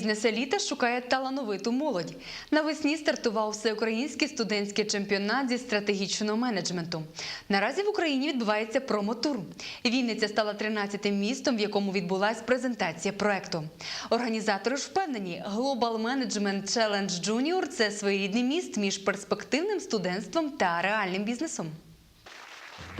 Бізнес еліта шукає талановиту молодь. Навесні стартував всеукраїнський студентський чемпіонат зі стратегічного менеджменту. Наразі в Україні відбувається промотур. Вінниця стала 13-тим містом, в якому відбулась презентація проекту. Організатори ж впевнені, Global Management Challenge Junior – це своєрідний міст між перспективним студентством та реальним бізнесом.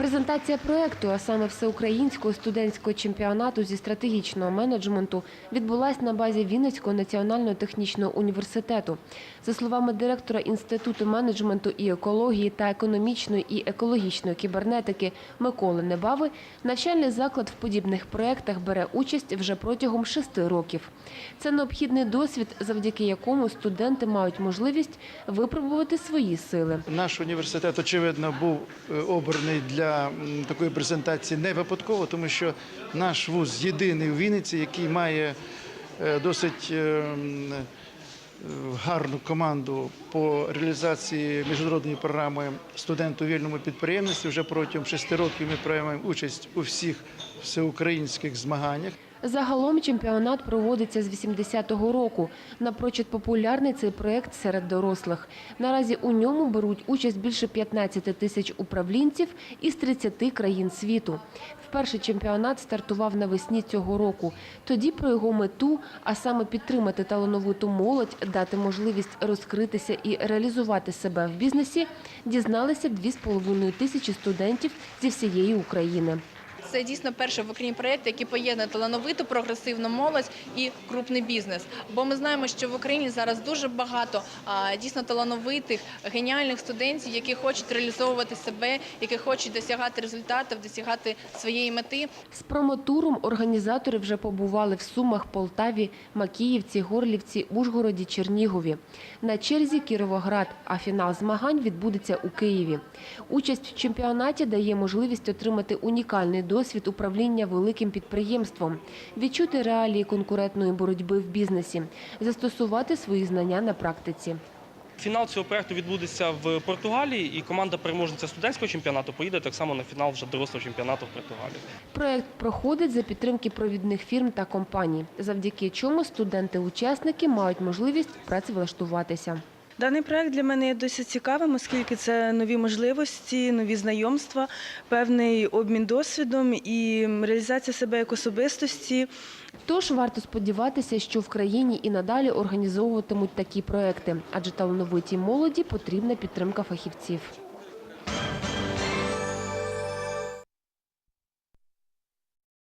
Презентація проекту, а саме всеукраїнського студентського чемпіонату зі стратегічного менеджменту, відбулась на базі Вінницького національного технічного університету. За словами директора Інституту менеджменту і екології та економічної і екологічної кібернетики Миколи Небави, навчальний заклад в подібних проєктах бере участь вже протягом шести років. Це необхідний досвід, завдяки якому студенти мають можливість випробувати свої сили. Наш університет, очевидно, був е, обраний для такої презентації не випадково, тому що наш вуз єдиний у Вінниці, який має е, досить е, е, гарну команду по реалізації міжнародної програми студент у вільному підприємництві. Вже протягом шести років ми приймаємо участь у всіх всеукраїнських змаганнях. Загалом чемпіонат проводиться з 80-го року. Напрочуд популярний цей проєкт серед дорослих. Наразі у ньому беруть участь більше 15 тисяч управлінців із 30 країн світу. Вперше чемпіонат стартував навесні цього року. Тоді про його мету, а саме підтримати талановиту молодь, дати можливість розкритися і реалізувати себе в бізнесі, дізналися 2,5 тисячі студентів зі всієї України. Це дійсно перший в Україні проєкт, який поєднує талановиту, прогресивну молодь і крупний бізнес. Бо ми знаємо, що в Україні зараз дуже багато дійсно талановитих, геніальних студентів, які хочуть реалізовувати себе, які хочуть досягати результатів, досягати своєї мети. З промотуром організатори вже побували в Сумах, Полтаві, Макіївці, Горлівці, Ужгороді, Чернігові. На черзі Кіровоград, а фінал змагань відбудеться у Києві. Участь в чемпіонаті дає можливість отримати унікальний досвід управління великим підприємством, відчути реалії конкурентної боротьби в бізнесі, застосувати свої знання на практиці. Фінал цього проекту відбудеться в Португалії, і команда переможниця студентського чемпіонату поїде так само на фінал вже дорослого чемпіонату в Португалії. Проект проходить за підтримки провідних фірм та компаній, завдяки чому студенти-учасники мають можливість працевлаштуватися. Даний проект для мене є досить цікавим, оскільки це нові можливості, нові знайомства, певний обмін досвідом і реалізація себе як особистості. Тож варто сподіватися, що в країні і надалі організовуватимуть такі проекти, адже талановитій молоді потрібна підтримка фахівців.